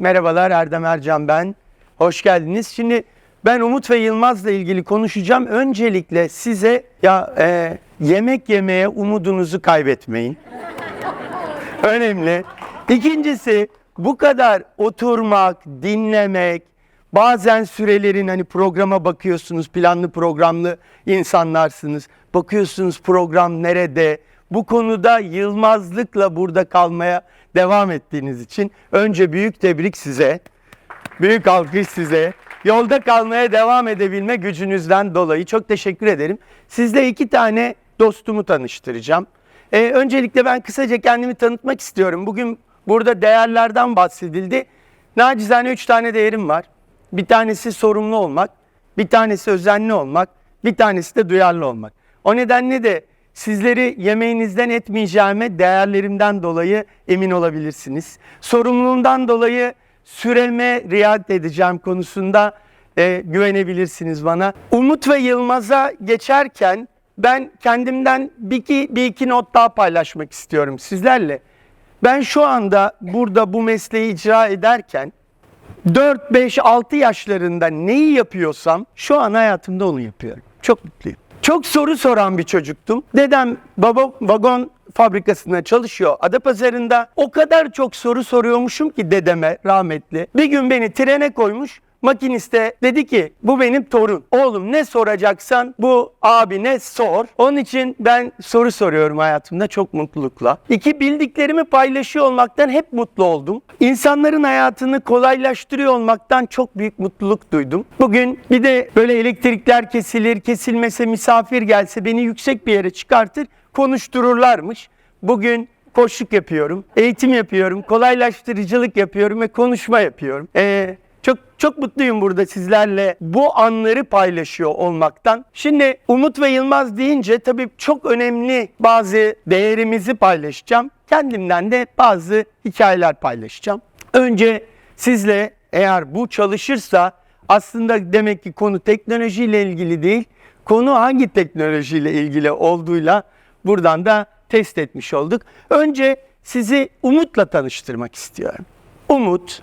Merhabalar Erdem Ercan ben. Hoş geldiniz. Şimdi ben Umut ve Yılmaz'la ilgili konuşacağım. Öncelikle size ya e, yemek yemeye umudunuzu kaybetmeyin. Önemli. İkincisi bu kadar oturmak, dinlemek, bazen sürelerin hani programa bakıyorsunuz, planlı programlı insanlarsınız. Bakıyorsunuz program nerede? Bu konuda yılmazlıkla burada kalmaya devam ettiğiniz için önce büyük tebrik size. Büyük alkış size. Yolda kalmaya devam edebilme gücünüzden dolayı çok teşekkür ederim. Sizle iki tane dostumu tanıştıracağım. Ee, öncelikle ben kısaca kendimi tanıtmak istiyorum. Bugün burada değerlerden bahsedildi. Nacizane üç tane değerim var. Bir tanesi sorumlu olmak, bir tanesi özenli olmak, bir tanesi de duyarlı olmak. O nedenle de sizleri yemeğinizden etmeyeceğime değerlerimden dolayı emin olabilirsiniz. Sorumluluğumdan dolayı süreme riayet edeceğim konusunda e, güvenebilirsiniz bana. Umut ve Yılmaz'a geçerken ben kendimden bir iki, bir iki not daha paylaşmak istiyorum sizlerle. Ben şu anda burada bu mesleği icra ederken 4, 5, 6 yaşlarında neyi yapıyorsam şu an hayatımda onu yapıyorum. Çok mutluyum. Çok soru soran bir çocuktum. Dedem baba vagon fabrikasında çalışıyor Adapazarı'nda. O kadar çok soru soruyormuşum ki dedeme rahmetli. Bir gün beni trene koymuş. Makiniste dedi ki bu benim torun. Oğlum ne soracaksan bu abine sor. Onun için ben soru soruyorum hayatımda çok mutlulukla. İki bildiklerimi paylaşıyor olmaktan hep mutlu oldum. İnsanların hayatını kolaylaştırıyor olmaktan çok büyük mutluluk duydum. Bugün bir de böyle elektrikler kesilir, kesilmese misafir gelse beni yüksek bir yere çıkartır, konuştururlarmış. Bugün koşluk yapıyorum, eğitim yapıyorum, kolaylaştırıcılık yapıyorum ve konuşma yapıyorum. Ee, çok çok mutluyum burada sizlerle bu anları paylaşıyor olmaktan. Şimdi Umut ve Yılmaz deyince tabii çok önemli bazı değerimizi paylaşacağım. Kendimden de bazı hikayeler paylaşacağım. Önce sizle eğer bu çalışırsa aslında demek ki konu teknolojiyle ilgili değil, konu hangi teknolojiyle ilgili olduğuyla buradan da test etmiş olduk. Önce sizi Umut'la tanıştırmak istiyorum. Umut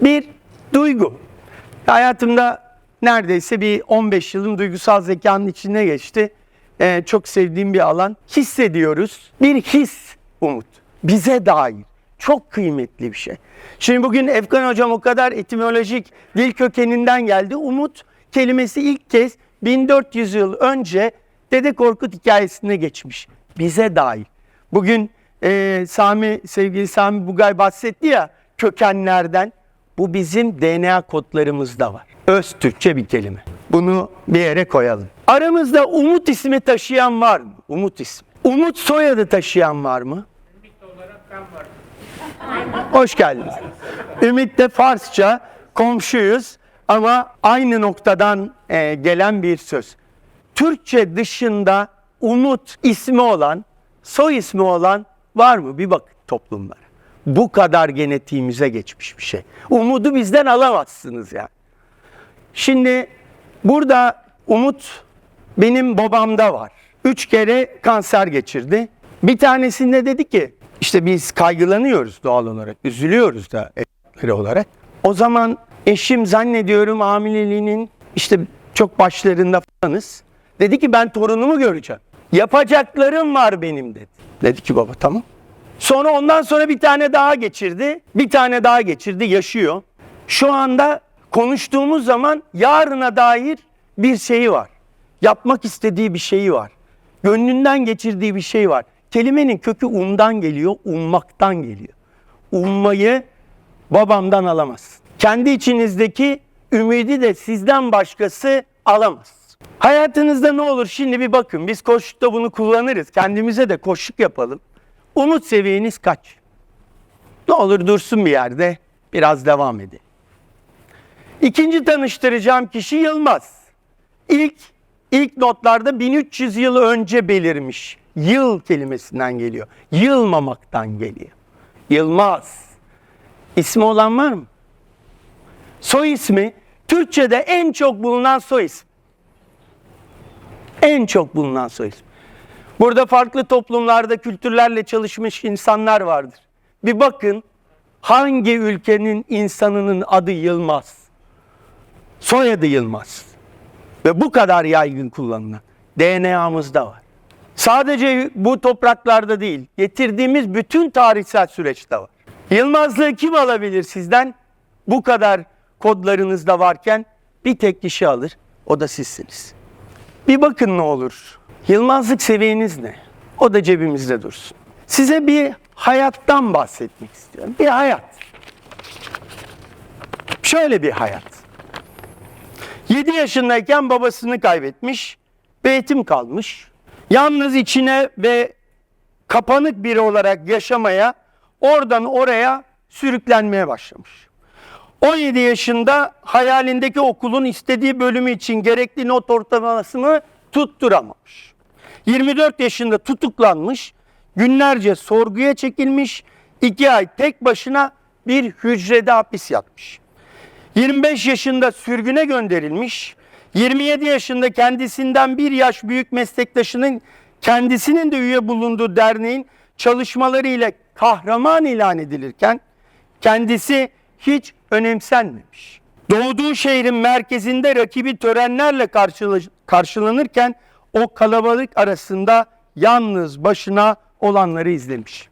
bir duygu. Hayatımda neredeyse bir 15 yılım duygusal zekanın içine geçti. Ee, çok sevdiğim bir alan. Hissediyoruz. Bir his umut. Bize dair. Çok kıymetli bir şey. Şimdi bugün Efkan Hocam o kadar etimolojik dil kökeninden geldi. Umut kelimesi ilk kez 1400 yıl önce Dede Korkut hikayesinde geçmiş. Bize dair. Bugün e, Sami, sevgili Sami Bugay bahsetti ya kökenlerden. Bu bizim DNA kodlarımızda var. Öz Türkçe bir kelime. Bunu bir yere koyalım. Aramızda Umut ismi taşıyan var mı? Umut ismi. Umut soyadı taşıyan var mı? Hoş geldiniz. Ümit de Farsça komşuyuz ama aynı noktadan e, gelen bir söz. Türkçe dışında Umut ismi olan, soy ismi olan var mı? Bir bak toplumlara. Bu kadar genetiğimize geçmiş bir şey. Umudu bizden alamazsınız yani. Şimdi burada umut benim babamda var. Üç kere kanser geçirdi. Bir tanesinde dedi ki işte biz kaygılanıyoruz doğal olarak, üzülüyoruz da evlatları olarak. O zaman eşim zannediyorum hamileliğinin işte çok başlarında falanız. Dedi ki ben torunumu göreceğim. Yapacaklarım var benim dedi. Dedi ki baba tamam. Sonra ondan sonra bir tane daha geçirdi. Bir tane daha geçirdi, yaşıyor. Şu anda konuştuğumuz zaman yarına dair bir şeyi var. Yapmak istediği bir şeyi var. Gönlünden geçirdiği bir şey var. Kelimenin kökü umdan geliyor, ummaktan geliyor. Ummayı babamdan alamaz. Kendi içinizdeki ümidi de sizden başkası alamaz. Hayatınızda ne olur şimdi bir bakın. Biz koşukta bunu kullanırız. Kendimize de koşuk yapalım. Umut seviyeniz kaç? Ne olur dursun bir yerde. Biraz devam edin. İkinci tanıştıracağım kişi Yılmaz. İlk ilk notlarda 1300 yıl önce belirmiş. Yıl kelimesinden geliyor. Yılmamaktan geliyor. Yılmaz. İsmi olan var mı? Soy ismi Türkçe'de en çok bulunan soy ismi. En çok bulunan soy ismi. Burada farklı toplumlarda, kültürlerle çalışmış insanlar vardır. Bir bakın hangi ülkenin insanının adı Yılmaz? Soyadı Yılmaz. Ve bu kadar yaygın kullanılan DNA'mızda var. Sadece bu topraklarda değil, getirdiğimiz bütün tarihsel süreçte var. Yılmazlığı kim alabilir sizden? Bu kadar kodlarınızda varken bir tek kişi alır, o da sizsiniz. Bir bakın ne olur. Yılmazlık seviyeniz ne? O da cebimizde dursun. Size bir hayattan bahsetmek istiyorum. Bir hayat. Şöyle bir hayat. 7 yaşındayken babasını kaybetmiş ve kalmış. Yalnız içine ve kapanık biri olarak yaşamaya, oradan oraya sürüklenmeye başlamış. 17 yaşında hayalindeki okulun istediği bölümü için gerekli not ortalamasını tutturamamış. 24 yaşında tutuklanmış, günlerce sorguya çekilmiş, 2 ay tek başına bir hücrede hapis yatmış. 25 yaşında sürgüne gönderilmiş, 27 yaşında kendisinden bir yaş büyük meslektaşının kendisinin de üye bulunduğu derneğin çalışmaları ile kahraman ilan edilirken kendisi hiç önemsenmemiş. Doğduğu şehrin merkezinde rakibi törenlerle karşıla- karşılanırken o kalabalık arasında yalnız başına olanları izlemiş.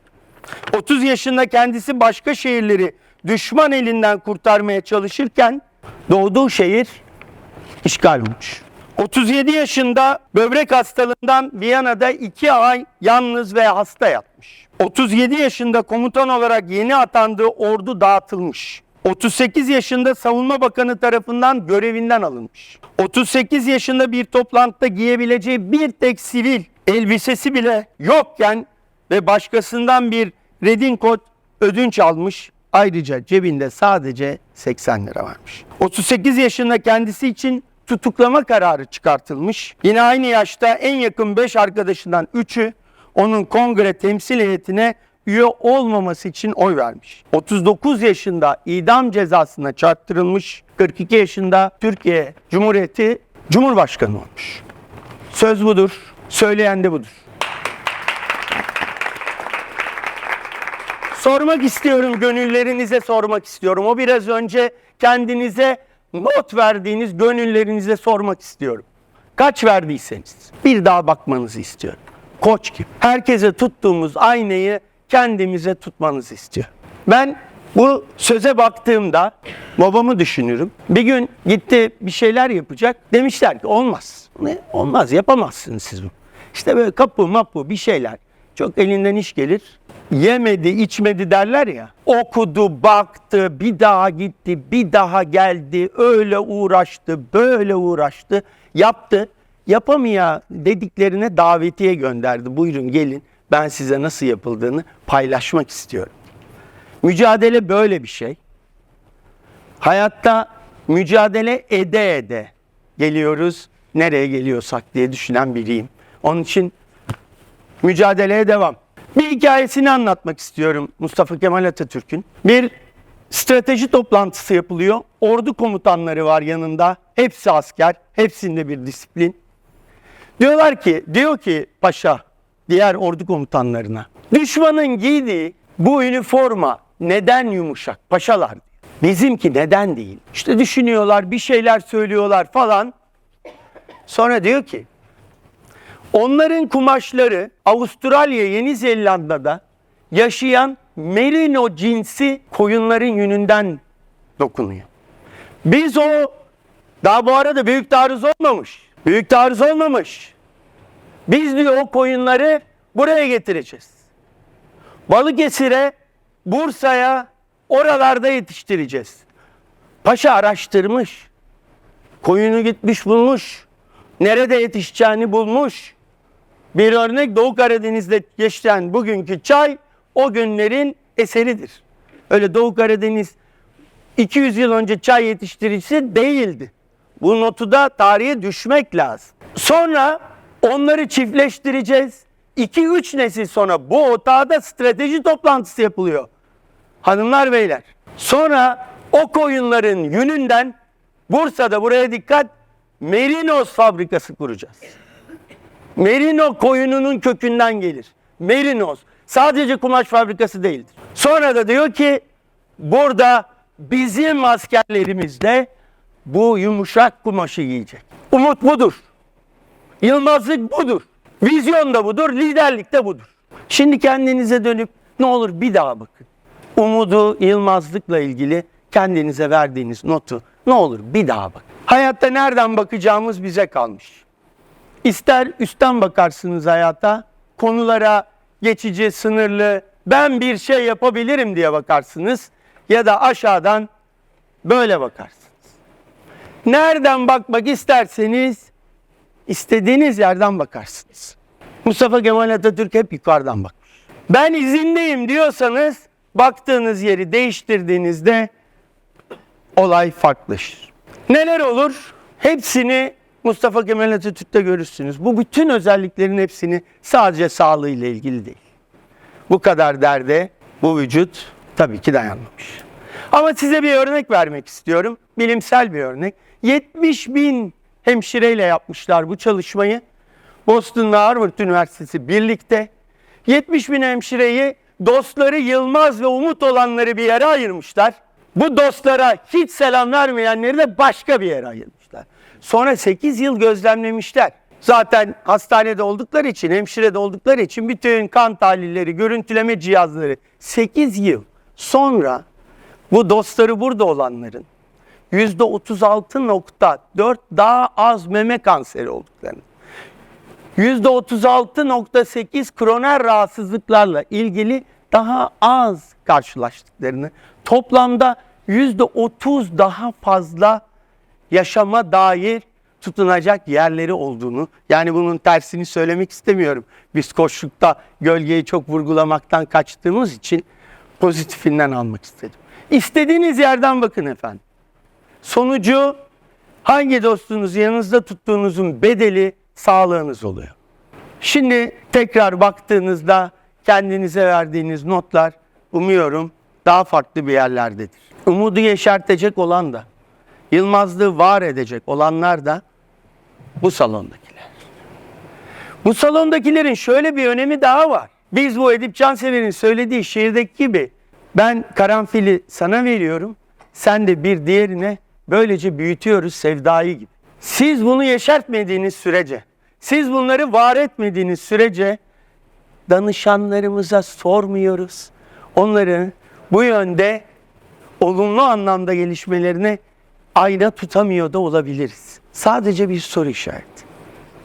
30 yaşında kendisi başka şehirleri düşman elinden kurtarmaya çalışırken doğduğu şehir işgal olmuş. 37 yaşında böbrek hastalığından Viyana'da 2 ay yalnız ve hasta yatmış. 37 yaşında komutan olarak yeni atandığı ordu dağıtılmış. 38 yaşında savunma bakanı tarafından görevinden alınmış. 38 yaşında bir toplantıda giyebileceği bir tek sivil elbisesi bile yokken ve başkasından bir redincoat ödünç almış. Ayrıca cebinde sadece 80 lira varmış. 38 yaşında kendisi için tutuklama kararı çıkartılmış. Yine aynı yaşta en yakın 5 arkadaşından 3'ü onun kongre temsil heyetine üye olmaması için oy vermiş. 39 yaşında idam cezasına çarptırılmış. 42 yaşında Türkiye Cumhuriyeti Cumhurbaşkanı olmuş. Söz budur, söyleyen de budur. Sormak istiyorum, gönüllerinize sormak istiyorum. O biraz önce kendinize not verdiğiniz gönüllerinize sormak istiyorum. Kaç verdiyseniz bir daha bakmanızı istiyorum. Koç gibi. Herkese tuttuğumuz aynayı kendimize tutmanızı istiyorum. Ben bu söze baktığımda babamı düşünürüm. Bir gün gitti bir şeyler yapacak. Demişler ki olmaz. Ne? Olmaz yapamazsınız siz bu. İşte böyle kapı mapı bir şeyler. Çok elinden iş gelir. Yemedi, içmedi derler ya. Okudu, baktı, bir daha gitti, bir daha geldi. Öyle uğraştı, böyle uğraştı. Yaptı. Yapamaya dediklerine davetiye gönderdi. Buyurun gelin ben size nasıl yapıldığını paylaşmak istiyorum. Mücadele böyle bir şey. Hayatta mücadele ede ede geliyoruz nereye geliyorsak diye düşünen biriyim. Onun için mücadeleye devam. Bir hikayesini anlatmak istiyorum Mustafa Kemal Atatürk'ün. Bir strateji toplantısı yapılıyor. Ordu komutanları var yanında. Hepsi asker, hepsinde bir disiplin. Diyorlar ki, diyor ki paşa diğer ordu komutanlarına. Düşmanın giydiği bu üniforma neden yumuşak paşalar? Bizimki neden değil? İşte düşünüyorlar, bir şeyler söylüyorlar falan. Sonra diyor ki, onların kumaşları Avustralya, Yeni Zelanda'da yaşayan merino cinsi koyunların yününden dokunuyor. Biz o daha bu arada büyük taarruz olmamış. Büyük taarruz olmamış. Biz diyor o koyunları buraya getireceğiz. Balıkesir'e, Bursa'ya, oralarda yetiştireceğiz. Paşa araştırmış. Koyunu gitmiş bulmuş. Nerede yetişeceğini bulmuş. Bir örnek Doğu Karadeniz'de geçen bugünkü çay o günlerin eseridir. Öyle Doğu Karadeniz 200 yıl önce çay yetiştiricisi değildi. Bu notu da tarihe düşmek lazım. Sonra onları çiftleştireceğiz. 2-3 nesil sonra bu otağda strateji toplantısı yapılıyor. Hanımlar beyler. Sonra o koyunların yününden Bursa'da buraya dikkat Merinos fabrikası kuracağız. Merino koyununun kökünden gelir. Merinos. Sadece kumaş fabrikası değildir. Sonra da diyor ki burada bizim askerlerimiz de bu yumuşak kumaşı giyecek. Umut budur. Yılmazlık budur. Vizyon da budur, liderlik de budur. Şimdi kendinize dönüp ne olur bir daha bakın. Umudu, yılmazlıkla ilgili kendinize verdiğiniz notu ne olur bir daha bakın. Hayatta nereden bakacağımız bize kalmış. İster üstten bakarsınız hayata, konulara geçici, sınırlı, ben bir şey yapabilirim diye bakarsınız ya da aşağıdan böyle bakarsınız. Nereden bakmak isterseniz istediğiniz yerden bakarsınız. Mustafa Kemal Atatürk hep yukarıdan bakmış. Ben izindeyim diyorsanız baktığınız yeri değiştirdiğinizde olay farklılaşır. Neler olur? Hepsini Mustafa Kemal Atatürk'te görürsünüz. Bu bütün özelliklerin hepsini sadece sağlığıyla ilgili değil. Bu kadar derde bu vücut tabii ki dayanmamış. Ama size bir örnek vermek istiyorum. Bilimsel bir örnek. 70 bin hemşireyle yapmışlar bu çalışmayı. Boston'la Harvard Üniversitesi birlikte. 70 bin hemşireyi dostları Yılmaz ve Umut olanları bir yere ayırmışlar. Bu dostlara hiç selam vermeyenleri de başka bir yere ayırmışlar. Sonra 8 yıl gözlemlemişler. Zaten hastanede oldukları için, hemşirede oldukları için bütün kan tahlilleri, görüntüleme cihazları 8 yıl sonra bu dostları burada olanların %36.4 daha az meme kanseri olduklarını, %36.8 kroner rahatsızlıklarla ilgili daha az karşılaştıklarını, toplamda %30 daha fazla yaşama dair tutunacak yerleri olduğunu, yani bunun tersini söylemek istemiyorum. Biz koşlukta gölgeyi çok vurgulamaktan kaçtığımız için pozitifinden almak istedim. İstediğiniz yerden bakın efendim. Sonucu hangi dostunuz yanınızda tuttuğunuzun bedeli sağlığınız oluyor. Şimdi tekrar baktığınızda kendinize verdiğiniz notlar umuyorum daha farklı bir yerlerdedir. Umudu yeşertecek olan da, Yılmazlığı var edecek olanlar da bu salondakiler. Bu salondakilerin şöyle bir önemi daha var. Biz bu Edip Cansever'in söylediği şiirdeki gibi ben karanfili sana veriyorum, sen de bir diğerine böylece büyütüyoruz sevdayı gibi. Siz bunu yeşertmediğiniz sürece, siz bunları var etmediğiniz sürece danışanlarımıza sormuyoruz. Onların bu yönde olumlu anlamda gelişmelerine ayna tutamıyor da olabiliriz. Sadece bir soru işareti.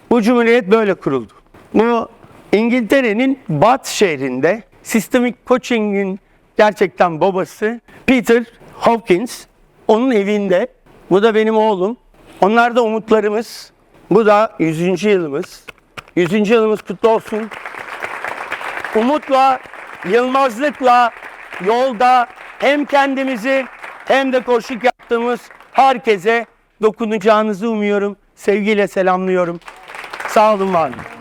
Bu cumhuriyet böyle kuruldu. Bu İngiltere'nin Bath şehrinde Systemic Coaching'in gerçekten babası Peter Hawkins. Onun evinde. Bu da benim oğlum. Onlar da umutlarımız. Bu da 100. yılımız. 100. yılımız kutlu olsun. Umutla, yılmazlıkla yolda hem kendimizi hem de koşuk yaptığımız herkese dokunacağınızı umuyorum. Sevgiyle selamlıyorum. Sağ olun var olun.